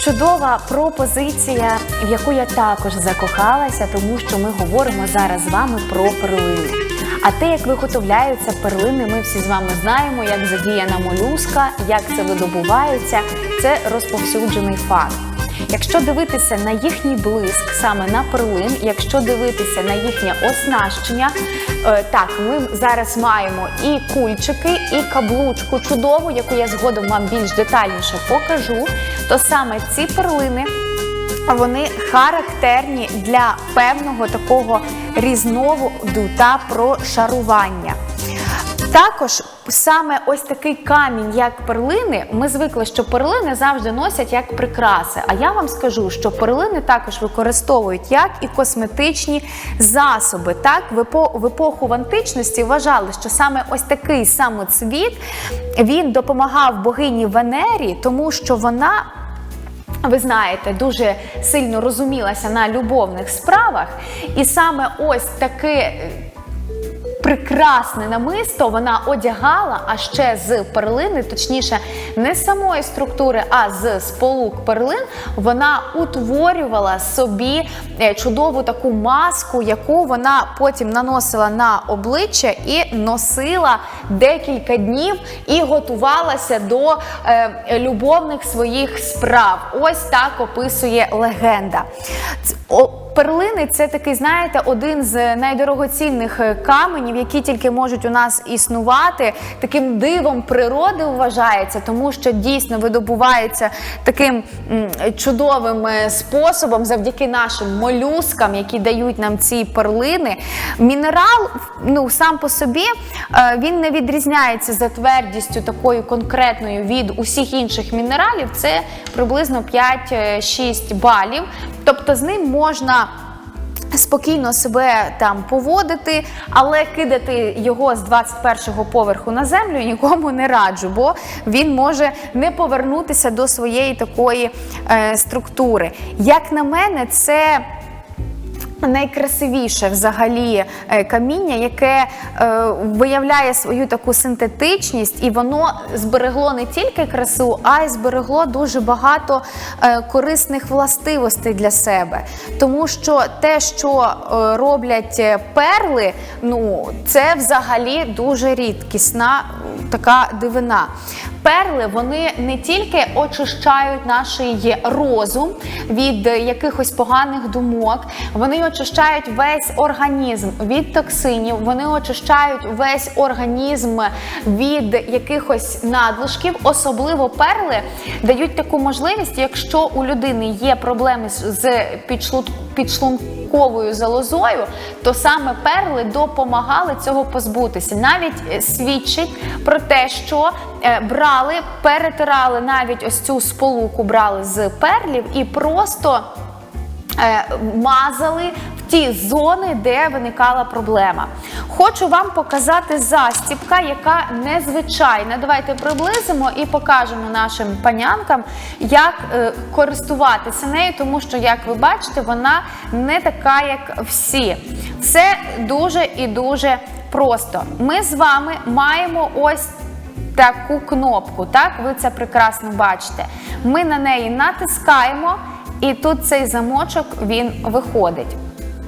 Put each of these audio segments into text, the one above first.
Чудова пропозиція, в яку я також закохалася, тому що ми говоримо зараз з вами про перлини. А те, як виготовляються перлини, ми всі з вами знаємо, як задіяна молюска, як це видобувається, це розповсюджений факт. Якщо дивитися на їхній блиск, саме на перлин, якщо дивитися на їхнє оснащення, е, так, ми зараз маємо і кульчики, і каблучку чудову, яку я згодом вам більш детальніше покажу, то саме ці перлини. Вони характерні для певного такого різновиду та прошарування. Також саме ось такий камінь, як перлини, ми звикли, що перлини завжди носять як прикраси. А я вам скажу, що перлини також використовують як і косметичні засоби. Так, в епоху в античності вважали, що саме ось такий самоцвіт він допомагав богині Венері, тому що вона ви знаєте, дуже сильно розумілася на любовних справах, і саме ось таке прекрасне намисто вона одягала, а ще з перлини, точніше, не з самої структури, а з сполук перлин, вона утворювала собі е, чудову таку маску, яку вона потім наносила на обличчя і носила декілька днів і готувалася до е, любовних своїх справ. Ось так описує легенда. Перлини це такий, знаєте, один з найдорогоцінних е, каменів, які тільки можуть у нас існувати. Таким дивом природи вважається, тому що дійсно видобувається таким чудовим е, способом завдяки нашим молюскам, які дають нам ці перлини. Мінерал, ну сам по собі, е, він не відрізняється за твердістю такою конкретною від усіх інших мінералів. Це приблизно 5-6 балів. Тобто з ним можна спокійно себе там поводити, але кидати його з 21-го поверху на землю нікому не раджу, бо він може не повернутися до своєї такої е, структури. Як на мене, це. Найкрасивіше взагалі е, каміння, яке е, виявляє свою таку синтетичність, і воно зберегло не тільки красу, а й зберегло дуже багато е, корисних властивостей для себе. Тому що те, що роблять перли, ну це взагалі дуже рідкісна така дивина. Перли вони не тільки очищають наш розум від якихось поганих думок, вони очищають весь організм від токсинів, вони очищають весь організм від якихось надлишків. Особливо перли дають таку можливість, якщо у людини є проблеми з- підшлунковою залозою, то саме перли допомагали цього позбутися. Навіть е, свідчить про те, що е, брали, перетирали навіть ось цю сполуку, брали з перлів і просто мазали в ті зони, де виникала проблема. Хочу вам показати застібка, яка незвичайна. Давайте приблизимо і покажемо нашим панянкам, як е, користуватися нею, тому що, як ви бачите, вона не така, як всі. Все дуже і дуже просто. Ми з вами маємо ось таку кнопку, так? Ви це прекрасно бачите. Ми на неї натискаємо, і тут цей замочок він виходить.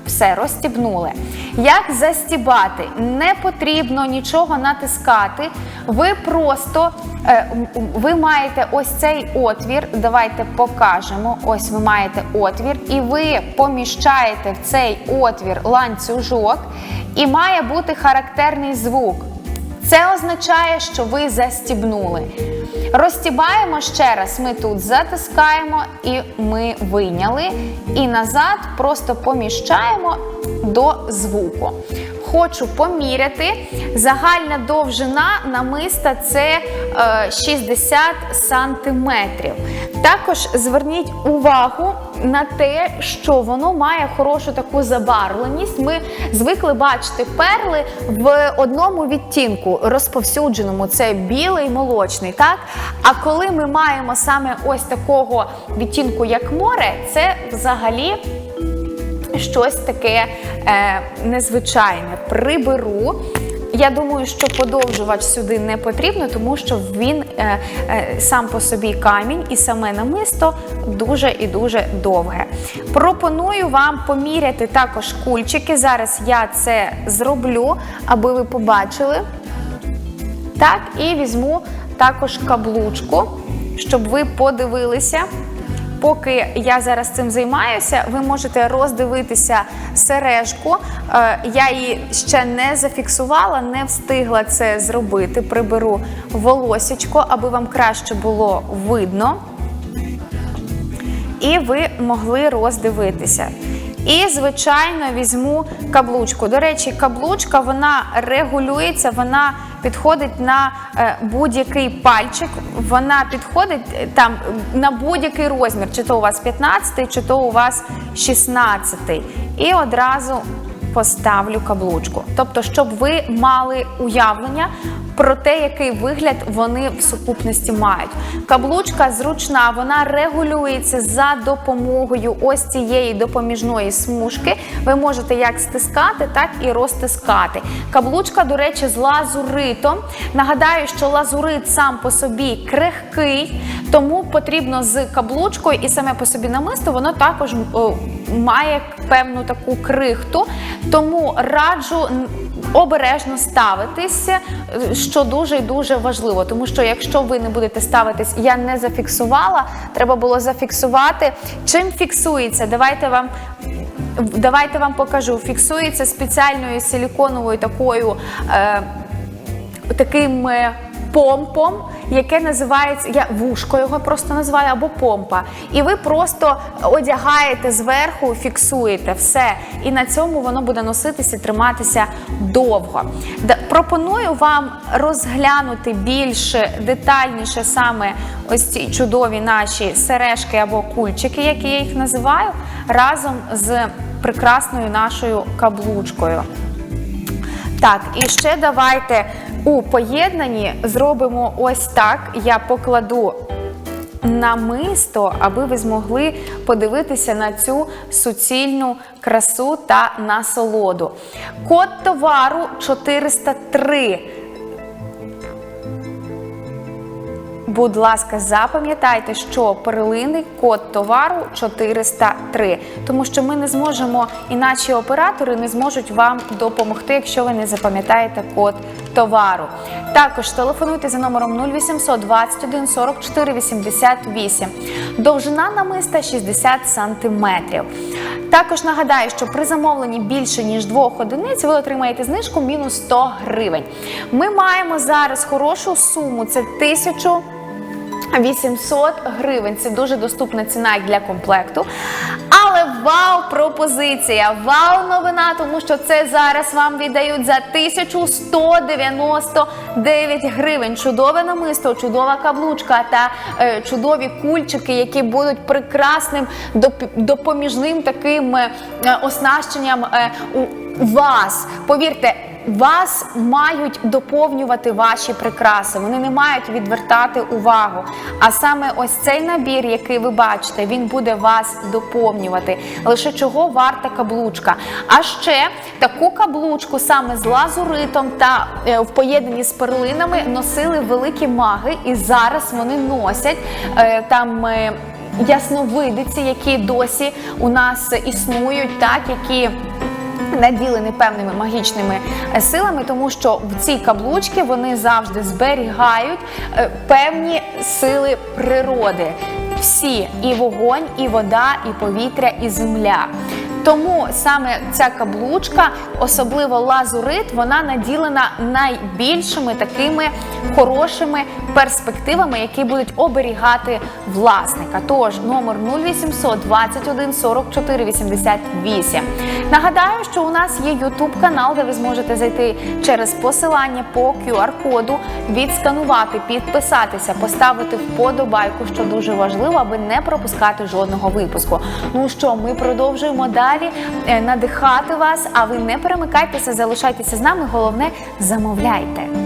Все, розстібнули. Як застібати? Не потрібно нічого натискати. Ви просто е, ви маєте ось цей отвір. Давайте покажемо. Ось ви маєте отвір, і ви поміщаєте в цей отвір ланцюжок, і має бути характерний звук. Це означає, що ви застібнули. Розстібаємо ще раз. Ми тут затискаємо і ми вийняли. І назад просто поміщаємо до звуку. Хочу поміряти. Загальна довжина намиста це е, 60 сантиметрів. Також зверніть увагу на те, що воно має хорошу таку забарвленість. Ми звикли бачити перли в одному відтінку розповсюдженому це білий молочний. Так? А коли ми маємо саме ось такого відтінку, як море, це взагалі щось таке е, незвичайне. Приберу. Я думаю, що подовжувач сюди не потрібно, тому що він е, е, сам по собі камінь і саме намисто дуже і дуже довге. Пропоную вам поміряти також кульчики. Зараз я це зроблю, аби ви побачили. Так, і візьму також каблучку, щоб ви подивилися. Поки я зараз цим займаюся, ви можете роздивитися сережку. Е, Я її ще не зафіксувала, не встигла це зробити. Приберу волосечко, аби вам краще було видно. І ви могли роздивитися. І, звичайно, візьму каблучку. До речі, каблучка вона регулюється, вона підходить на е, будь-який пальчик, вона підходить е, там на будь-який розмір, чи то у вас 15, чи то у вас 16. І одразу поставлю каблучку. Тобто, щоб ви мали уявлення про те, який вигляд вони в сукупності мають. Каблучка зручна, вона регулюється за допомогою ось цієї допоміжної смужки. Ви можете як стискати, так і розтискати. Каблучка, до речі, з лазуритом. Нагадаю, що лазурит сам по собі крихкий, тому потрібно з каблучкою і саме по собі намисто, воно також о, має певну таку крихту. Тому раджу обережно ставитися, е, що дуже і дуже важливо. Тому що якщо ви не будете ставитись, я не зафіксувала, треба було зафіксувати. Чим фіксується? Давайте вам. Давайте вам покажу. Фіксується спеціальною силіконовою такою е, таким е, помпом, яке називається я вушко його просто називаю або помпа. І ви просто одягаєте зверху, фіксуєте все. І на цьому воно буде носитися, триматися довго. Пропоную вам розглянути більш детальніше саме ось ці чудові наші сережки або кульчики, як я їх називаю, разом з прекрасною нашою каблучкою. Так, і ще давайте у поєднанні зробимо ось так. Я покладу намисто, аби ви змогли подивитися на цю суцільну красу та насолоду. Код товару 403. Будь ласка, запам'ятайте, що перлинний код товару 403, тому що ми не зможемо, і наші оператори не зможуть вам допомогти, якщо ви не запам'ятаєте код товару. Також телефонуйте за номером 0800 21 44 88. Довжина намиста 60 см. Також нагадаю, що при замовленні більше ніж двох одиниць ви отримаєте знижку мінус 100 гривень. Ми маємо зараз хорошу суму. Це 1000 800 гривень. Це дуже доступна ціна для комплекту. Але вау, пропозиція! Вау, новина, тому що це зараз вам віддають за 1199 гривень. Чудове намисто, чудова каблучка та е, чудові кульчики, які будуть прекрасним доп- допоміжним таким е, оснащенням е, у вас. Повірте. Вас мають доповнювати ваші прикраси, вони не мають відвертати увагу. А саме ось цей набір, який ви бачите, він буде вас доповнювати. Лише чого варта каблучка. А ще таку каблучку саме з лазуритом та е, в поєднанні з перлинами носили великі маги, і зараз вони носять е, там. е, Ясновидиці, які досі у нас існують, так які наділені певними магічними е, силами, тому що в ці каблучки вони завжди зберігають е, певні сили природи. Всі і вогонь, і вода, і повітря, і земля. Тому саме ця каблучка, особливо лазурит, вона наділена найбільшими такими хорошими перспективами, які будуть оберігати власника. Тож номер 0800 21 44 88. Нагадаю, що у нас є YouTube канал, де ви зможете зайти через посилання по QR-коду, відсканувати, підписатися, поставити вподобайку, що дуже важливо, аби не пропускати жодного випуску. Ну що, ми продовжуємо далі е, надихати вас, а ви не перемикайтеся, залишайтеся з нами. Головне, замовляйте.